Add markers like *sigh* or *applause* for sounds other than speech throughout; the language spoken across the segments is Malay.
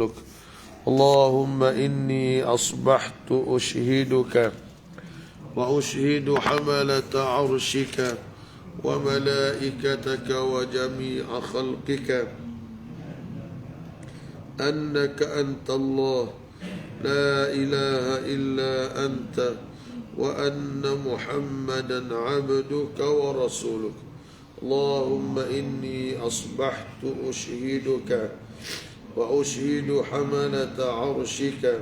ورسولك اللهم إني أصبحت أشهدك وأشهد حملة عرشك وملائكتك وجميع خلقك. أنك أنت الله. لا إله إلا أنت. وأن محمدا عبدك ورسولك. اللهم إني أصبحت أشهدك وأشهد حملة عرشك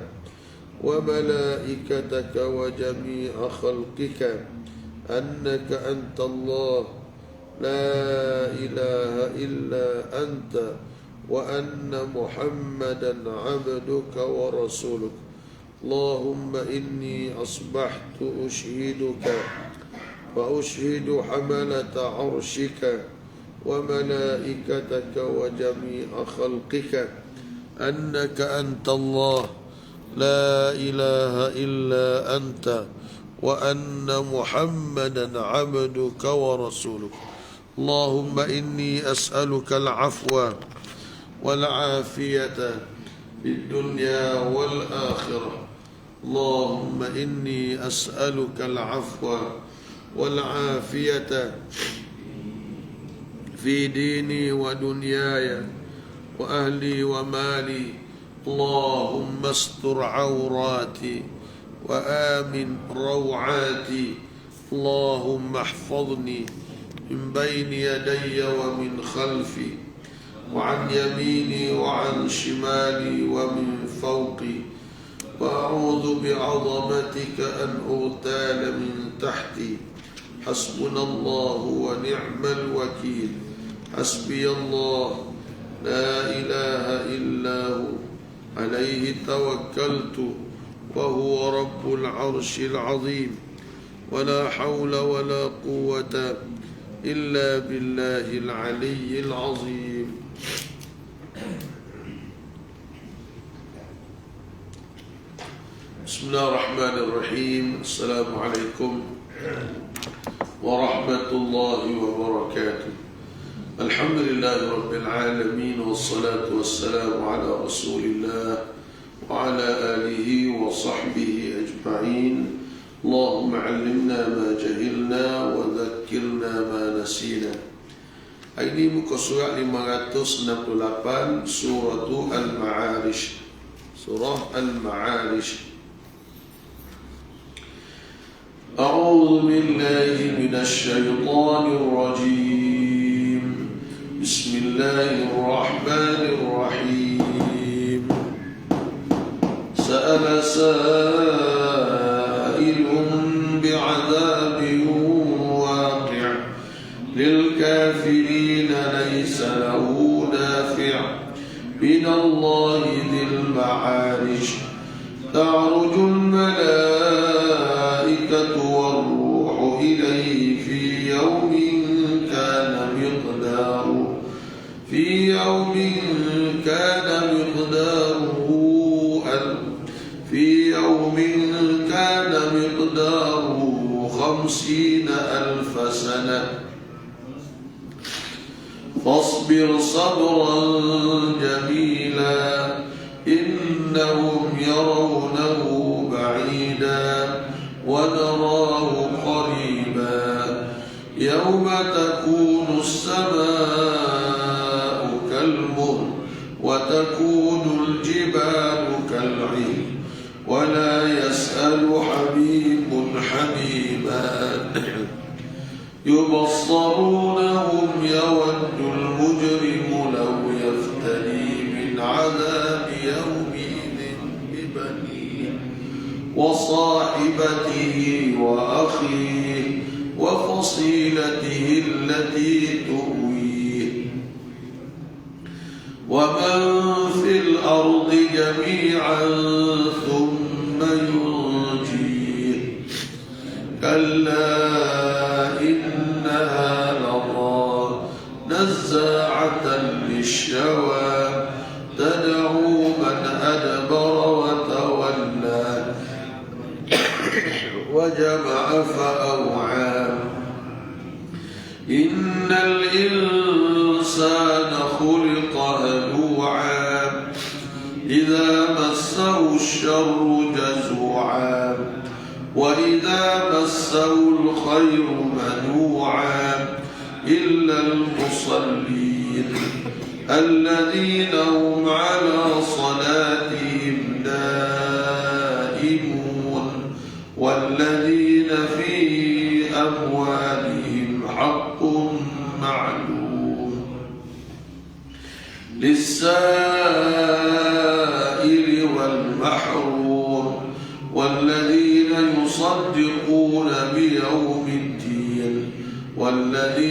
وملائكتك وجميع خلقك أنك أنت الله. لا إله إلا أنت وأن محمدا عبدك ورسولك. اللهم إني أصبحت أشهدك وأشهد حملة عرشك وملائكتك وجميع خلقك أنك أنت الله لا إله إلا أنت وأن محمدا عبدك ورسولك. اللهم إني أسألك العفو والعافية في الدنيا والآخرة. اللهم إني أسألك العفو والعافية في ديني ودنياي وأهلي ومالي. اللهم استر عوراتي وآمن روعاتي. اللهم احفظني من بين يدي ومن خلفي وعن يميني وعن شمالي ومن فوقي. وأعوذ بعظمتك أن أغتال من تحتي. حسبنا الله ونعم الوكيل. حسبي الله. لا إله إلا هو. عليه توكلت وهو رب العرش العظيم. ولا حول ولا قوة إلا بالله العلي العظيم. بسم الله الرحمن الرحيم. السلام عليكم ورحمة الله وبركاته. الحمد لله رب العالمين والصلاة والسلام على رسول الله وعلى آله وصحبه أجمعين. اللهم علمنا ما جهلنا وذكرنا ما نسينا. Ini muka surat 568 Surah Al-Ma'arish. Surah Al-Ma'arish. أعوذ بالله من الشيطان الرجيم الله الرحمن الرحيم. سأل سائل خمسين ألف سنة. فاصبر صبرا جميلا إنهم يرونه بعيدا ونراه قريبا. يوم تكون السماء كالمهل وتكون الجبال كالعين ولا يسأل حبيب حبيبا يبصرونهم يود المجرم لو يفتدي من عذاب يومئذ ببنيه وصاحبته وأخيه وفصيلته التي تؤويه. ومن في الأرض جميعا ثم كلا إنها لظى نزاعة للشوى تدعو من أدبر وتولى وجمع فأوعى الذين هم على صلاتهم دائمون والذين في أموالهم حق معلوم للسائل والمحروم والذين يصدقون بيوم الدين والذين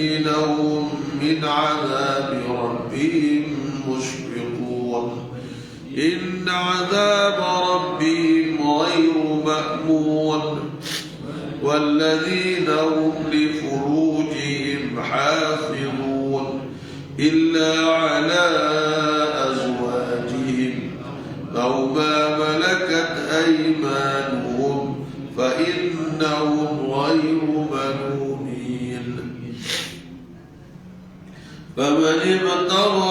إن عذاب ربهم غير مأمون والذين هم لفروجهم حافظون إلا على أزواجهم أو ما ملكت أيمانهم فإنهم غير ملومين فمن ابتغى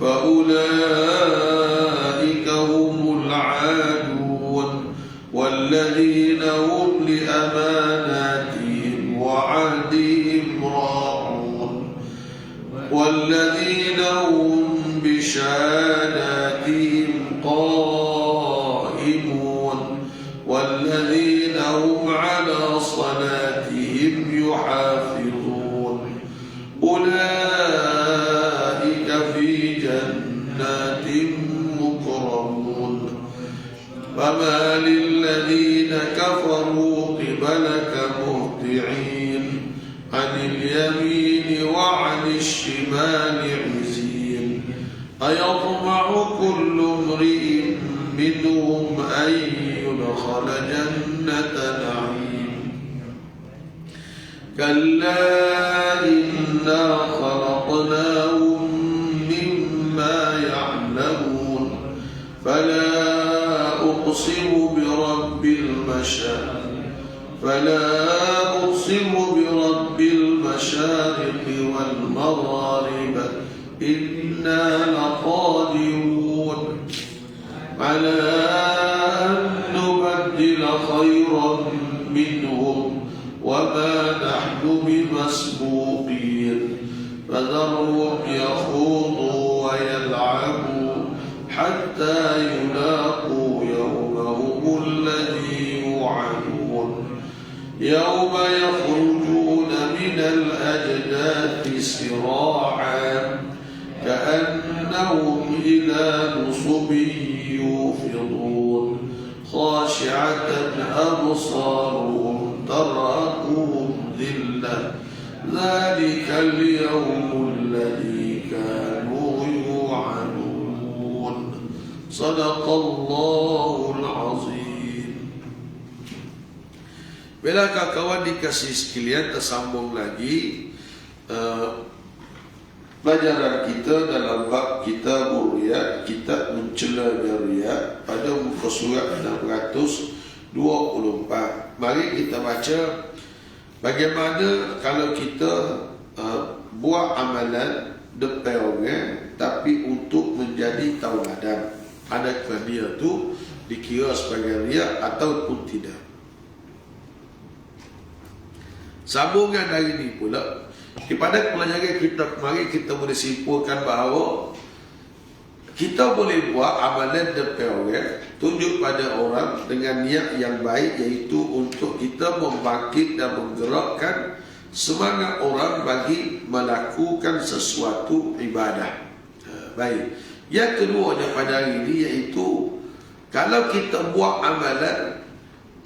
فأولئك كلا إنا خلقناهم مما يعلمون فلا أقسم برب المشارق فلا أقسم برب المشارق والمغارب إنا لقادرون على وما نحن بمسبوقين. فذرهم يخوضوا ويلعبوا حتى يلاقوا يومهم الذي يوعدون. يوم يخرجون من الأجداث سراعا كأنهم إلى نصب يوفضون. خاشعة أبصارهم ترهقهم ذلة ذلك اليوم الذي كانوا يوعدون صدق الله العظيم Bila kawan dikasih sekalian tersambung lagi uh, pelajaran kita dalam bab kita Riyad kita mencela Riyad pada muka surat 624 mari kita baca bagaimana kalau kita uh, buat amalan depan orang tapi untuk menjadi tauladan. Adakah dia tu dikira sebagai riak ataupun tidak. Sambungan dari ini pula kepada pelajaran kita kemarin kita boleh simpulkan bahawa kita boleh buat amalan depan orang tunjuk pada orang dengan niat yang baik iaitu untuk kita membangkit dan menggerakkan semangat orang bagi melakukan sesuatu ibadah. Ha, baik. Yang kedua pada hari ini iaitu kalau kita buat amalan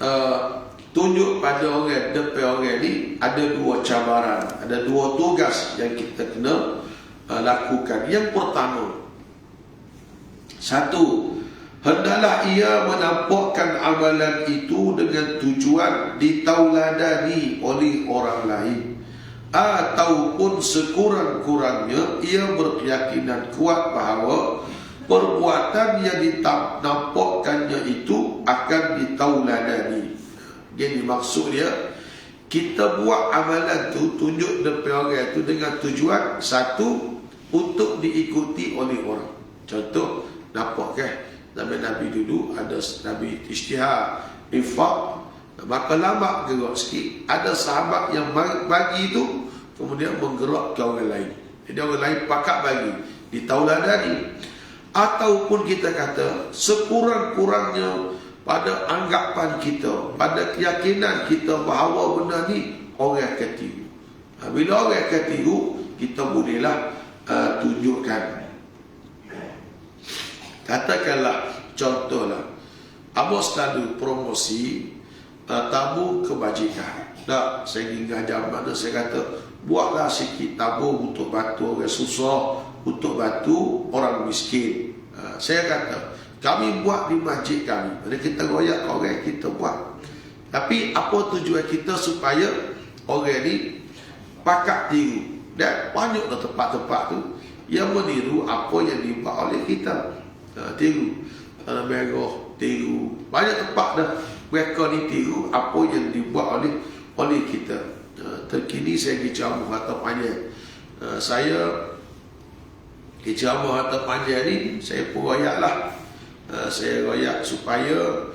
uh, tunjuk pada orang depan orang ini ada dua cabaran, ada dua tugas yang kita kena uh, lakukan. Yang pertama, satu, hendaklah ia menampakkan amalan itu dengan tujuan ditauladani oleh orang lain ataupun sekurang-kurangnya ia berkeyakinan kuat bahawa perbuatan yang ditampakkannya itu akan ditauladani. Jadi maksud dia kita buat amalan tu tunjuk depan orang itu dengan tujuan satu untuk diikuti oleh orang. Contoh, nampak ke Zaman Nabi dulu ada Nabi Ishtihar, Infak, maka lama gerak sikit. Ada sahabat yang bagi itu kemudian menggerak ke orang lain. Jadi orang lain pakat bagi, ditauladani. Ataupun kita kata sekurang-kurangnya pada anggapan kita, pada keyakinan kita bahawa benda ni orang tiru. Ha, bila orang tiru, kita bolehlah uh, tunjukkan Katakanlah contohlah Abang selalu promosi uh, tabu kebajikan. Tak, saya ingat zaman tu saya kata buatlah sikit tabu untuk bantu orang susah, untuk bantu orang miskin. Uh, saya kata kami buat di masjid kami. Jadi kita royak orang kita buat. Tapi apa tujuan kita supaya orang ni pakat tiru. Dan banyak tempat-tempat tu yang meniru apa yang dibuat oleh kita uh, tiru. Tanah merah tiru. Banyak tempat dah. Mereka ni tiru apa yang dibuat oleh oleh kita. Uh, terkini saya ceramah harta panjang. Uh, saya ceramah harta panjang ni saya pun royak lah. Uh, saya royak supaya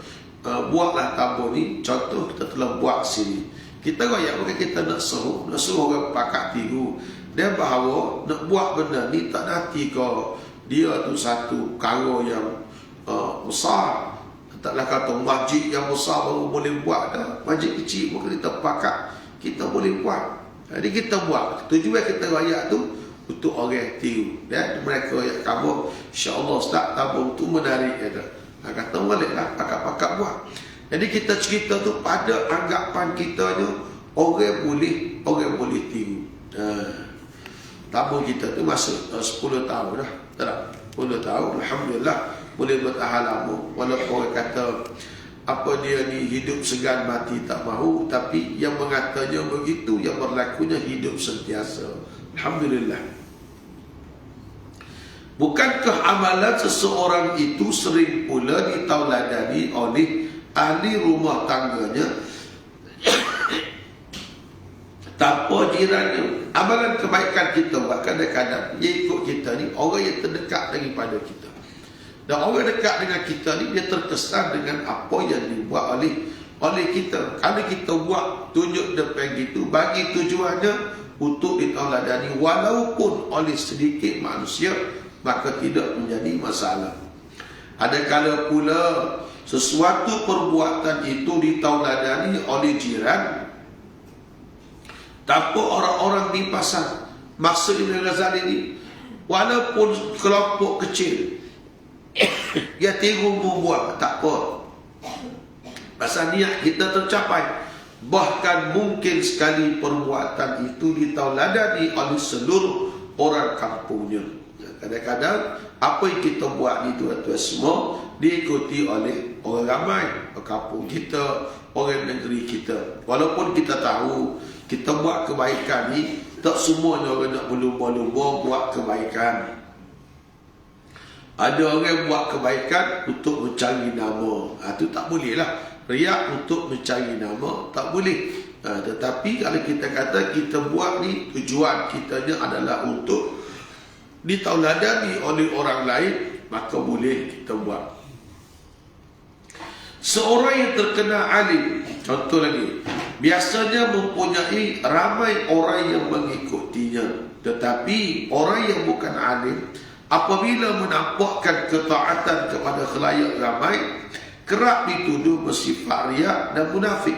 uh, buatlah tabur ni. Contoh kita telah buat sini. Kita royak bukan kita nak suruh nak suruh orang pakat tiru. Dia bahawa nak buat benda ni tak nanti kau dia tu satu perkara yang uh, besar. Taklah kata masjid yang besar baru boleh buat dah. Masjid kecil pun kita pakat kita boleh buat. Jadi kita buat. Tujuan kita rakyat tu untuk orang tiru dan mereka yang kamu insyaAllah start tabung tu menarik kata ha, kata balik lah pakat-pakat buat. Jadi kita cerita tu pada anggapan kita ni orang boleh orang boleh tiru ha. tabung kita tu masuk uh, 10 tahun dah tak? 10 tahun Alhamdulillah boleh bertahan lama walaupun orang kata apa dia ni hidup segan mati tak mahu. Tapi yang mengatanya begitu yang berlakunya hidup sentiasa. Alhamdulillah. Bukankah amalan seseorang itu sering pula ditauladani oleh ahli rumah tangganya tanpa jirannya amalan kebaikan kita buat kadang-kadang dia ikut kita ni orang yang terdekat daripada kita. Dan orang dekat dengan kita ni dia terkesan dengan apa yang dibuat oleh oleh kita. Kalau kita buat tunjuk depan gitu bagi tujuannya untuk ditauladani. Walaupun oleh sedikit manusia maka tidak menjadi masalah. Ada kala pula sesuatu perbuatan itu ditauladani oleh jiran tanpa orang-orang di pasar maksud Ibn Ghazali ini walaupun kelompok kecil *coughs* dia tiru membuat tak apa. Pasal niat kita tercapai. Bahkan mungkin sekali perbuatan itu ditauladani oleh seluruh orang kampungnya. Kadang-kadang apa yang kita buat ni tuan-tuan semua diikuti oleh orang ramai kampung kita orang negeri kita. Walaupun kita tahu kita buat kebaikan ni tak semuanya orang nak berlumba-lumba buat kebaikan. Ada orang buat kebaikan untuk mencari nama. Ha, tu tak boleh lah. Riak untuk mencari nama tak boleh. Ha, tetapi kalau kita kata kita buat ni tujuan kita ni adalah untuk ditauladani oleh orang lain maka boleh kita buat seorang yang terkena alim. Contoh lagi. Biasanya mempunyai ramai orang yang mengikutinya. Tetapi orang yang bukan alim apabila menampakkan ketaatan kepada khalayak ramai kerap dituduh bersifat riak dan munafik.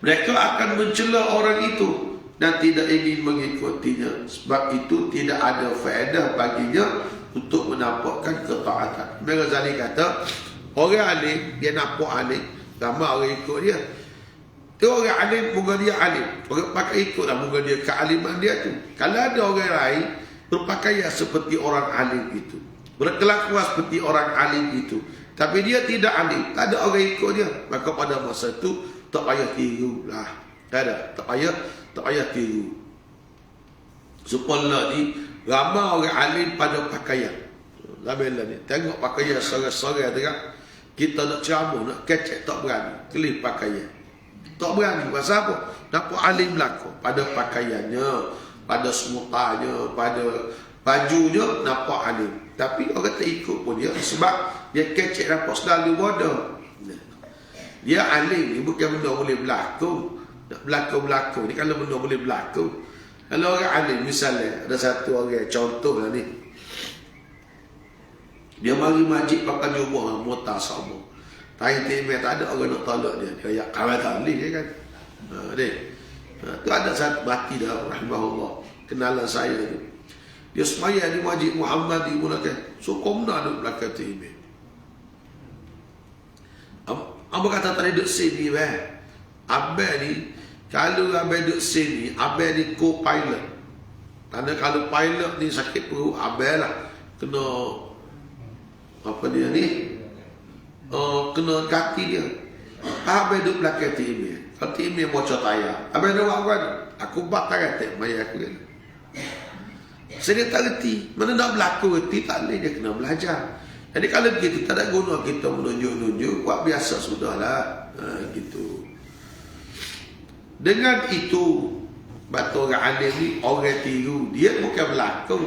Mereka akan mencela orang itu dan tidak ingin mengikutinya. Sebab itu tidak ada faedah baginya untuk menampakkan ketaatan. Imam Ghazali kata orang alim dia nampak alim ramai orang ikut dia dia orang alim, muka dia alim. Orang pakai ikutlah muka dia kealiman dia tu. Kalau ada orang lain berpakaian seperti orang alim itu. Berkelakuan seperti orang alim itu. Tapi dia tidak alim. Tak ada orang ikut dia. Maka pada masa itu, tak payah tiru lah. Tak ada. Tak payah, tak payah tiru. Supaya ni, ramai orang alim pada pakaian. Labelah ni. Tengok pakaian sore-sore tu kan. Kita nak ceramah, nak kecek, tak berani. Kelih pakaian. Tak berani pasal apa? Nampak alim laku pada pakaiannya, pada semutanya, pada Bajunya nampak alim. Tapi orang tak ikut pun dia sebab dia kecek nampak selalu bodoh. Dia alim ni bukan benda boleh berlaku. Nak berlaku-berlaku ni kalau benda boleh berlaku. Kalau orang alim misalnya ada satu orang contoh lah ni. Dia mari majid pakai jubah motor sama. Tai timeh tak ada orang nak tolak dia. Dia ayat kawal tak boleh kan. Ha, dia. Ha, tu ada satu mati dah rahimahullah. Kenalan saya tu. Dia semaya di Majid Muhammad di Mulakan. So, komna duduk belakang timeh. Apa kata tadi duduk sini weh? Abang ni, kalau abang duduk sini, abang ni co-pilot. Kerana kalau pilot ni sakit perut, abang lah. Kena, apa dia ni? Uh, kena kaki dia. Abang duduk belakang timeh. Kalau timeh bocor tayar. Abang dah buat apa Aku bak tangan tak maya aku kan. Saya tak reti. Mana nak berlaku reti, tak boleh dia kena belajar. Jadi kalau kita tak ada guna kita menunjuk-nunjuk, buat biasa sudahlah. Ha, gitu. Dengan itu, batu orang alim ni orang tiru. Dia bukan berlakon.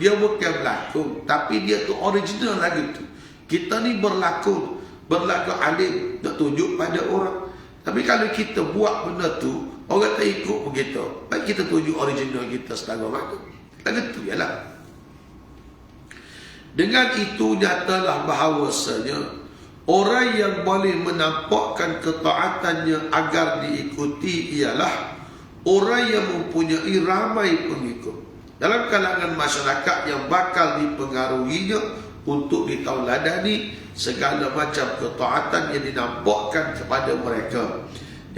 Dia bukan berlakon. Tapi dia tu original lagi tu. Kita ni berlakon. Berlakon alim. Nak tunjuk pada orang. Tapi kalau kita buat benda tu, orang tak ikut begitu. Baik kita tunjuk original kita setara mana. Lagu tu ialah. Dengan itu nyatalah bahawasanya orang yang boleh menampakkan ketaatannya agar diikuti ialah orang yang mempunyai ramai pengikut. Dalam kalangan masyarakat yang bakal dipengaruhinya untuk ditauladani segala macam ketaatan yang dinampakkan kepada mereka.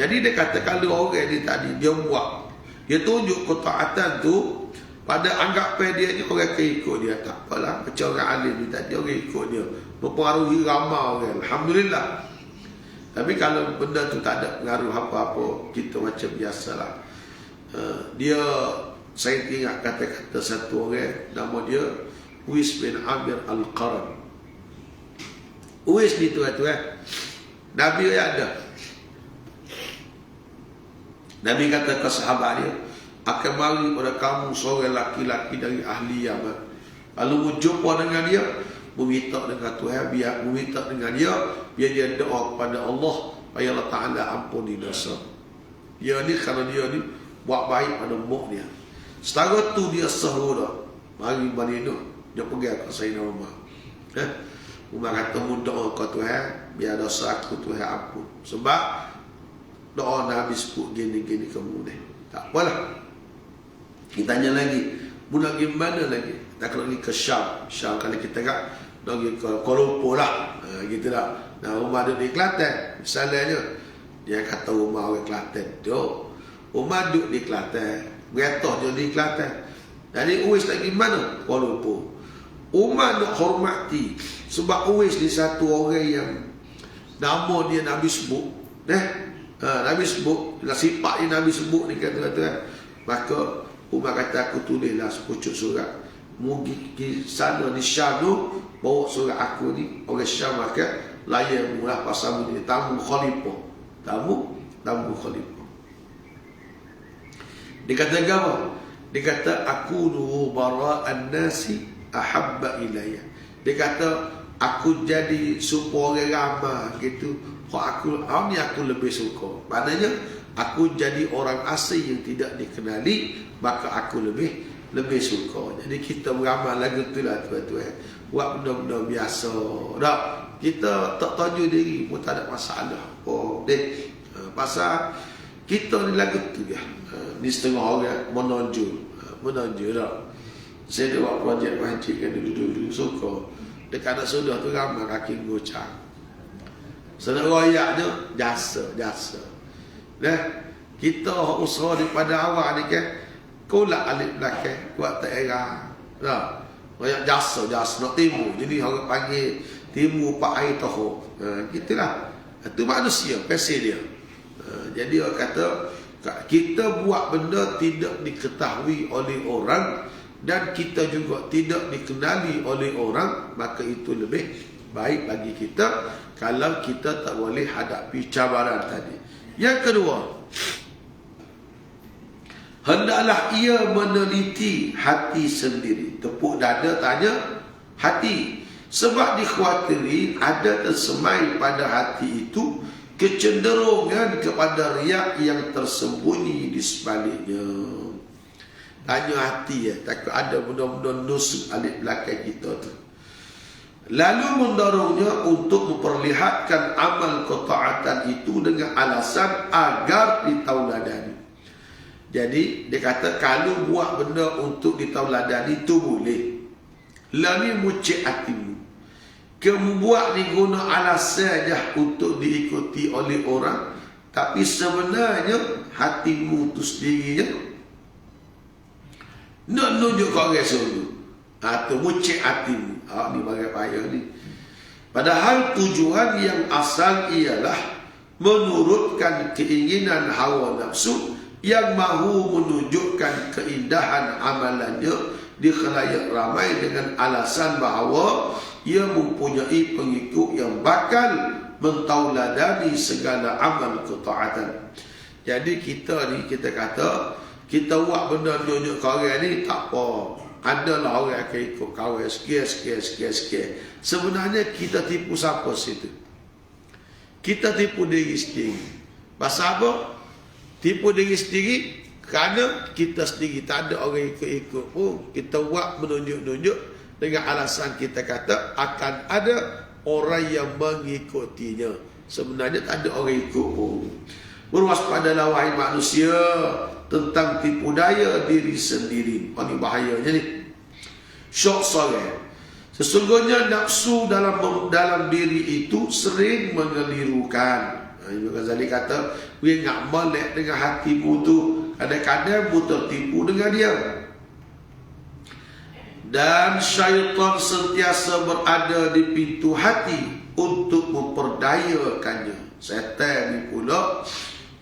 Jadi dia kata kalau orang ini tadi dia buat, dia tunjuk ketaatan tu pada anggap dia ni orang akan ikut dia. Tak apalah. Macam orang alim ni tadi orang ikut dia. Mempengaruhi ramai orang. Alhamdulillah. Tapi kalau benda tu tak ada pengaruh apa-apa. Kita macam biasalah. Uh, dia, saya ingat kata-kata satu orang. Nama dia Uwis bin Amir Al-Qaran. Uwis ni tu tu eh. Nabi ada. Nabi kata ke sahabat dia akan mari pada kamu seorang laki-laki dari ahli Yaman. Lalu berjumpa dengan dia, meminta dengan Tuhan, biar meminta dengan dia, biar dia doa kepada Allah, supaya Allah Ta'ala ampuni dosa. Dia ni, kalau dia ni, buat baik pada muk dia. Setara tu dia seru dah. Mari Madinah, dia pergi ke Sayyidina Umar. Eh? Umar kata, doa ke Tuhan, biar dosa aku Tuhan ampun. Sebab, doa Nabi sebut gini-gini kemudian. Tak apalah. Kita tanya lagi, mu nak pergi mana lagi? Tak nak pergi ke Syam. Syam kali kita kat nak pergi ke Kuala Lumpur lah. Ha, gitu lah. Nah, rumah duduk di Kelantan. Misalnya, dia kata rumah orang Kelantan. Duk. Rumah duduk di Kelantan. Beratoh je di Kelantan. Jadi, Uwis nak pergi mana? Kuala Lumpur. Umar nak hormati. Sebab Uwis ni satu orang yang nama dia Nabi sebut. Eh? Ha, Nabi sebut. Sifat dia Nabi sebut ni kata-kata. Maka, Umar kata aku tulislah sepucuk surat. Mugi di sana di Syam tu bawa surat aku ni orang Syam maka layan mula pasal ni tamu khalifah. Tamu tamu khalifah. Dia kata apa? Dia kata aku nu bara'an nasi ahabba ilayya. Dia kata aku jadi suka orang ramah gitu. Kok aku oh, ni aku lebih suka. Maknanya aku jadi orang asing yang tidak dikenali maka aku lebih lebih suka. Jadi kita beramal lagu tu lah tu eh. Buat benda-benda biasa. Tak. Kita tak tahu diri pun tak ada masalah. Oh, dek. Uh, pasal kita ni lagu tu ya. Uh, ni setengah orang menonjol. Uh, menonjol tak. Saya ada buat projek masjid kan dulu-dulu suka. Dekat anak sudah tu ramai kaki gocang. Sedang royaknya jasa, jasa. Nah, kita usaha daripada awal ni kan, Kolak alik belakang Buat tak era Tak Banyak jasa Jasa nak timu Jadi orang panggil Timu pak air toho ha, Gitulah Itu manusia Pesel dia Jadi orang kata Kita buat benda Tidak diketahui oleh orang Dan kita juga Tidak dikenali oleh orang Maka itu lebih Baik bagi kita Kalau kita tak boleh hadapi cabaran tadi Yang kedua Hendaklah ia meneliti hati sendiri. Tepuk dada tanya hati. Sebab dikhawatiri ada tersemai pada hati itu kecenderungan kepada riak yang tersembunyi di sebaliknya. Tanya hati ya, takut ada benda-benda nusuk alik belakang kita tu. Lalu mendorongnya untuk memperlihatkan amal ketaatan itu dengan alasan agar ditauladani. Jadi dia kata kalau buat benda untuk ditauladani itu boleh. Lalu mucik hatimu. Kamu buat ni guna alasan saja untuk diikuti oleh orang. Tapi sebenarnya hatimu itu sendirinya. Nak nunjuk kau orang selalu. Atau mucik hatimu. Ha, ni bagai payah ni. Padahal tujuan yang asal ialah menurutkan keinginan hawa nafsu yang mahu menunjukkan keindahan amalannya di khalayak ramai dengan alasan bahawa ia mempunyai pengikut yang bakal mentauladani segala amal ketaatan. Jadi kita ni kita kata kita buat benda tunjuk kau ni tak apa adalah orang akan ikut kawan sekian, sekian, sekian, sekian. Sebenarnya kita tipu siapa situ? Kita tipu diri sendiri. Pasal apa? Tipu diri sendiri kerana kita sendiri tak ada orang ikut-ikut pun. Kita buat menunjuk-nunjuk dengan alasan kita kata akan ada orang yang mengikutinya. Sebenarnya tak ada orang ikut pun. Berwaspadalah wahai manusia tentang tipu daya diri sendiri. Oh, ini bahayanya ni. Syok sore. Sesungguhnya nafsu dalam dalam diri itu sering mengelirukan. Ibn Ghazali kata, "We nak melek dengan hatimu tu, kadang-kadang mu tertipu dengan dia." Dan syaitan sentiasa berada di pintu hati untuk memperdayakannya. Setan ni pula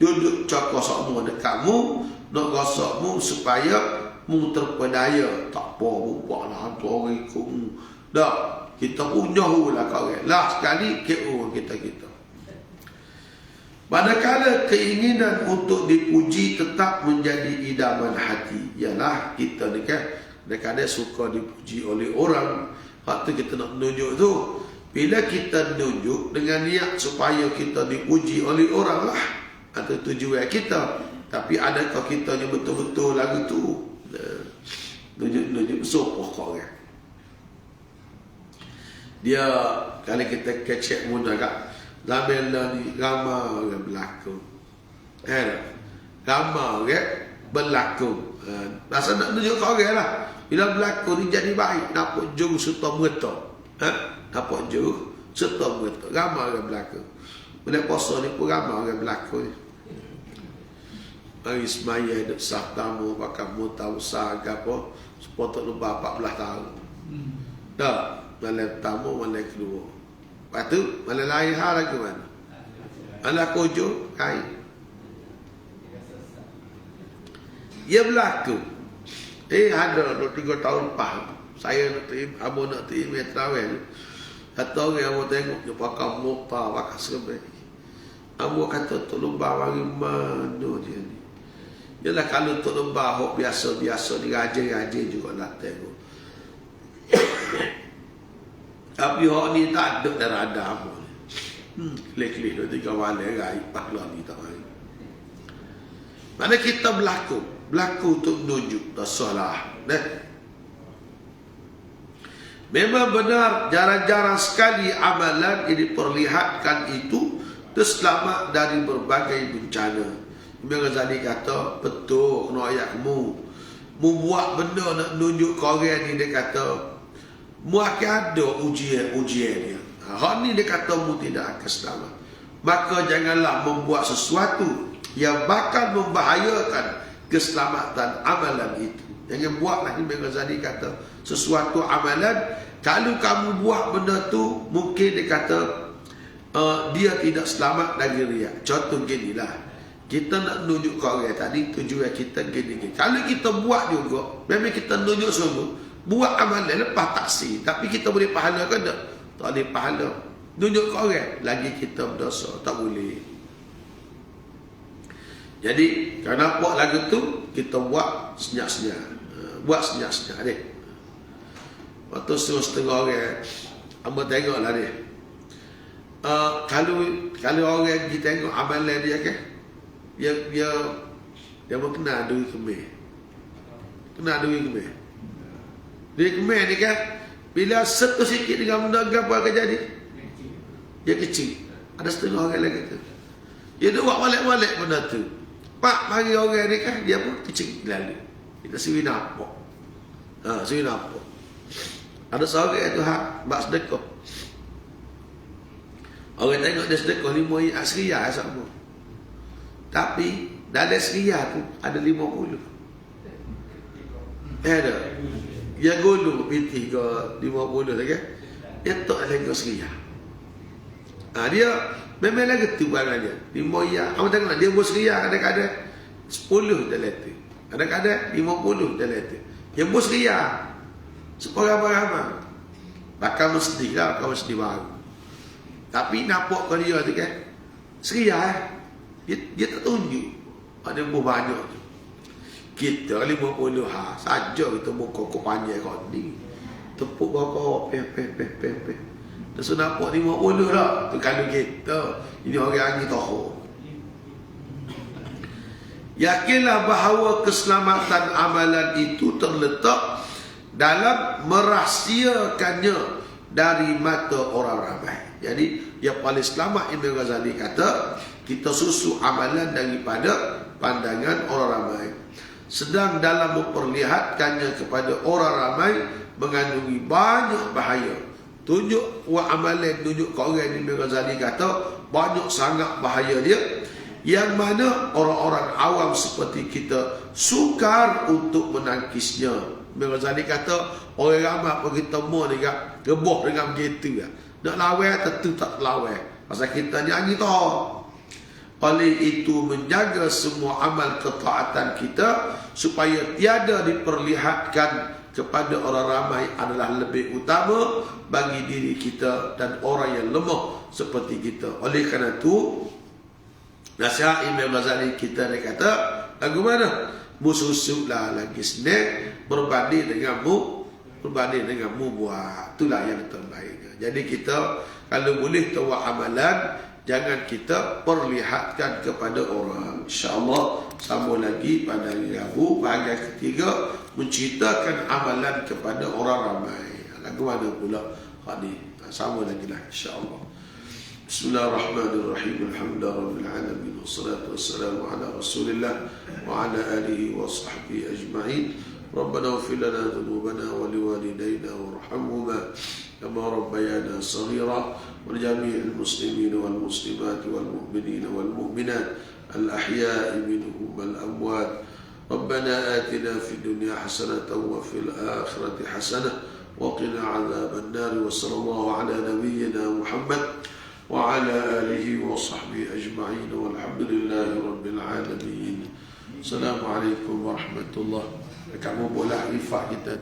duduk cakap sokmu dekatmu nak gosokmu supaya mu terpedaya tak apa mu buatlah tu orang ikut mu dah kita punya lah kau lah sekali ke kita kita Manakala keinginan untuk dipuji tetap menjadi idaman hati Ialah kita ni kan Kadang-kadang suka dipuji oleh orang. Waktu kita nak menunjuk tu Bila kita menunjuk dengan niat supaya kita dipuji oleh orang lah atau tujuan kita. Tapi adakah kita ni betul-betul lagu tu? Tunjuk-tunjuk sopoh kau kan. Dia kalau kita kecek muda kak Zaman ni ramai orang berlaku Eh Ramai orang berlaku Masa nak tunjuk kau orang lah. Bila berlaku ni jadi baik Nampak juru serta merta. Ha? Nampak juru serta merta. Ramai orang berlaku Bila puasa ni pun ramai orang berlaku ni Mari semaya hidup sah tamu Pakai muta usaha ke apa Sepotong lupa 14 tahun. Hmm. Dah Malam tamu malam kedua Lepas tu Malam lain hal lagi mana? Malam kojo Kain. Ia berlaku. Eh ada dua tiga tahun lepas Saya nak terima Abu nak terima Terawih Kata orang yang tengok Dia pakai muta Pakai serbek Abu kata Tolong bawa mana dia ni. Yalah kalau Tok Lembah biasa-biasa ni rajin-rajin juga nak tengok. Tapi hok ni tak ada dan ada apa. Hmm, klik-klik tu tiga malam rai pahala ni tak mari. Mana kita berlaku, berlaku untuk menunjuk tak salah. Nah. Memang benar jarang-jarang sekali amalan yang diperlihatkan itu terselamat dari berbagai bencana. Imam Ghazali kata betul kena ayat mu. Mu buat benda nak tunjuk kau orang ni dia kata mu akan ada ujian-ujian dia. Ha ni dia kata mu tidak akan selamat. Maka janganlah membuat sesuatu yang bakal membahayakan keselamatan amalan itu. Jangan buatlah Imam Ghazali kata sesuatu amalan kalau kamu buat benda tu mungkin dia kata uh, dia tidak selamat dari riak. Contoh ginilah. Kita nak tunjuk orang tadi tujuan kita gini-gini. Kalau kita buat juga, memang kita tunjuk sungguh. Buat amalan lepas taksi. Tapi kita boleh pahala ke tak? Tak boleh pahala. Tunjuk kau orang. Lagi kita berdosa. Tak boleh. Jadi kerana buat lagu tu kita buat senyap-senyap. Ha, buat senyap-senyap dia. Waktu setengah-setengah orang Amba tengoklah dia. Uh, kalau kalau orang kita tengok amalan dia kan, dia dia dia mau kena duit kemih. Kena duit kemih. Duit kemih ni kan, bila satu sikit dengan benda apa akan jadi? Dia kecil. Ada setengah orang lagi tu. Dia duk buat balik-balik benda tu. Pak bagi orang ni kan, dia pun kecil lalu. Kita sini nampak. Ha, sini nampak. Ada seorang itu hak bak sedekah. Orang tengok dia sedekah lima ayat seria sama. Tapi dalam seria tu ada lima puluh. Eh ada. Yang gulu binti ke lima puluh lagi. Dia tak ada yang seria. Ha, dia memang lagi tu barang dia. Lima ayat. Kamu tengok dia buat seria kadang-kadang. Sepuluh dalam tu. Kadang-kadang lima puluh dalam tu. Yang buat seria. Supaya apa-apa. Bakal mesti lah kau mesti baru. Tapi nampak kau dia tu kan. Seria eh. Dia, dia tak tunjuk. Ada buah banyak tu. Kita lima puluh ha. Saja kita muka kau panjang kau ni. Tepuk kau peh peh peh peh peh. Terus nampak lima puluh lah. Tu kalau kita. Ini orang angin tahu. Yakinlah bahawa keselamatan amalan itu terletak dalam merahsiakannya dari mata orang ramai. Jadi yang paling selamat Imam Ghazali kata kita susu amalan daripada pandangan orang ramai. Sedang dalam memperlihatkannya kepada orang ramai mengandungi banyak bahaya. Tunjuk wa amalan tunjuk ke orang Imam Ghazali kata banyak sangat bahaya dia yang mana orang-orang awam seperti kita sukar untuk menangkisnya Imam Ghazali kata orang ramai pergi temu dengan geboh dengan begitu. Nak lawan tentu tak lawan. Pasal kita nyanyi tahu. Oleh itu menjaga semua amal ketaatan kita supaya tiada diperlihatkan kepada orang ramai adalah lebih utama bagi diri kita dan orang yang lemah seperti kita. Oleh kerana itu nasihat Imam Ghazali kita dia kata lagu mana? Musuh-suhlah lagi senang berbanding dengan mu berbanding dengan mu buat itulah yang terbaik jadi kita kalau boleh tahu amalan jangan kita perlihatkan kepada orang insyaallah sambung lagi pada hari Rabu bahagian ketiga menceritakan amalan kepada orang ramai lagu mana pula hadis sambung lagi lah insyaallah Bismillahirrahmanirrahim. Alhamdulillahirabbil wassalatu wassalamu ala Rasulillah wa ala alihi wa sahbihi ajma'in. ربنا اغفر لنا ذنوبنا ولوالدينا وارحمهما كما ربيانا صغيرا ولجميع المسلمين والمسلمات والمؤمنين والمؤمنات الأحياء منهم والأموات. ربنا آتنا في الدنيا حسنة وفي الآخرة حسنة وقنا عذاب النار وصلى الله على نبينا محمد وعلى آله وصحبه أجمعين والحمد لله رب العالمين. السلام عليكم ورحمة الله. Kamu boleh rifat kita